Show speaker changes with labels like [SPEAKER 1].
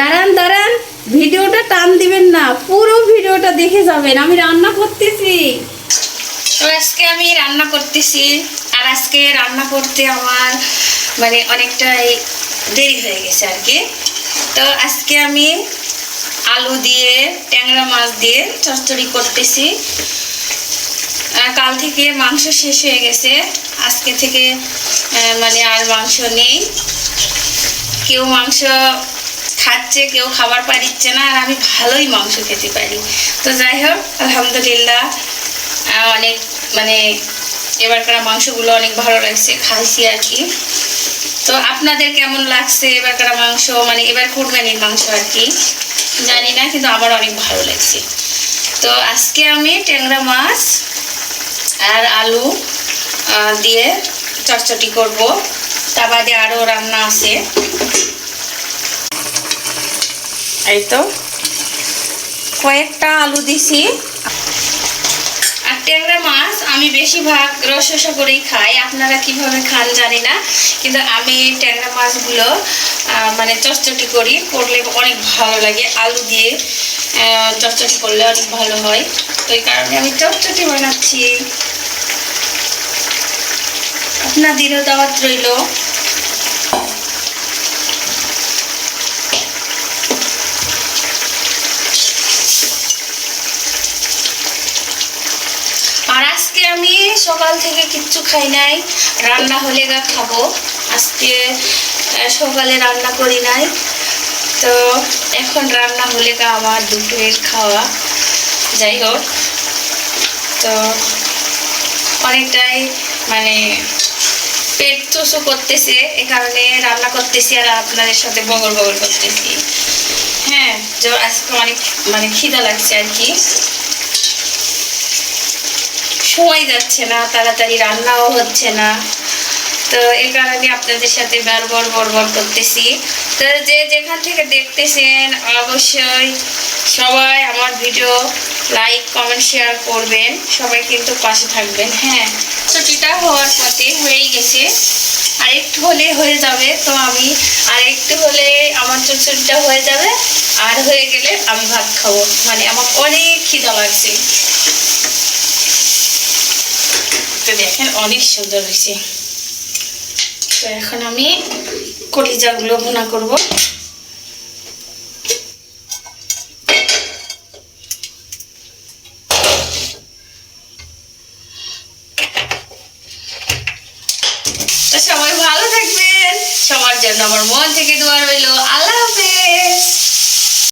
[SPEAKER 1] দাঁড়ান দাঁড়ান। ভিডিওটা টান দিবেন না, পুরো ভিডিওটা দেখে যাবেন। আমি রান্না করতেছি।
[SPEAKER 2] তো আজকে আমি রান্না করতেছি, আর আজকে রান্না করতে আমার মানে অনেকটাই দেরি হয়ে গেছে আর কি। তো আজকে আমি আলু দিয়ে, ট্যাংরা মাছ দিয়ে চচ্চড়ি করতেছি। কাল থেকে মাংস শেষ হয়ে গেছে। আজকে থেকে মানে আর মাংস নেই। কেউ মাংস খাচ্ছে, কেউ খাবার পারিচ্ছে না, আর আমি ভালোই মাংস খেতে পারি। তো যাই হোক, আলহামদুলিল্লাহ অনেক মানে এবারকার মাংসগুলো অনেক ভালো লাগছে, খাইছি আর কি। তো আপনাদের কেমন লাগছে এবারকার মাংস? মানে এবার কুরবানির মাংস আর কি? জানি না, কিন্তু আমার অনেক ভালো লাগছে। তো আজকে আমি ট্যাংরা মাছ আর আলু দিয়ে চটচটি করব। তা বাদে আরও রান্না আছে। এই তো। কয়েকটা আলু দিছি। আর ট্যাংরা মাছ আমি বেশিরভাগ রসরসা করেই খাই। আপনারা কীভাবে খান জানি না, কিন্তু আমি ট্যাংরা মাছগুলো মানে চটচটি করি। করলে অনেক ভালো লাগে। আলু দিয়ে চটচটি করলে অনেক ভালো হয়। তো এই কারণে আমি চটচটি বানাচ্ছি। আপনার আপনাদেরও দাওয়াত রইল আর আজকে আমি সকাল থেকে কিচ্ছু খাই নাই। রান্না হলে গা খাব। আজকে সকালে রান্না করি নাই। তো এখন রান্না হলে গা আমার দুপুরের খাওয়া। যাই হোক, তো অনেকটাই মানে পেট চুষো করতেছে, এ কারণে রান্না করতেছি আর আপনাদের সাথে বগল বগল করতেছি। হ্যাঁ আজকে অনেক মানে খিদা লাগছে আর কি। সময় যাচ্ছে না, তাড়াতাড়ি রান্নাও হচ্ছে না। তো এই কারণে আপনাদের সাথে বারবার, বরবার করতেছি। তো যে যেখান থেকে দেখতেছেন, অবশ্যই সবাই আমার ভিডিও লাইক, কমেন্ট, শেয়ার করবেন। সবাই কিন্তু পাশে থাকবেন হ্যাঁ। ছুটিটা হওয়ার পথে হয়েই গেছে। আরেকটু হলে হয়ে যাবে, তো আমি আরেকটু হলে আমার চুচুরিটা হয়ে যাবে। আর হয়ে গেলে আমি ভাত খাব। মানে আমার অনেক খিদা লাগছে। তো দেখেন, অনেক সুন্দর হয়েছে। তো এখন আমি কলিজাগুলো ভুনা করব। সবাই ভালো থাকবেন। সবার জন্য আমার মন থেকে দোয়া রইল।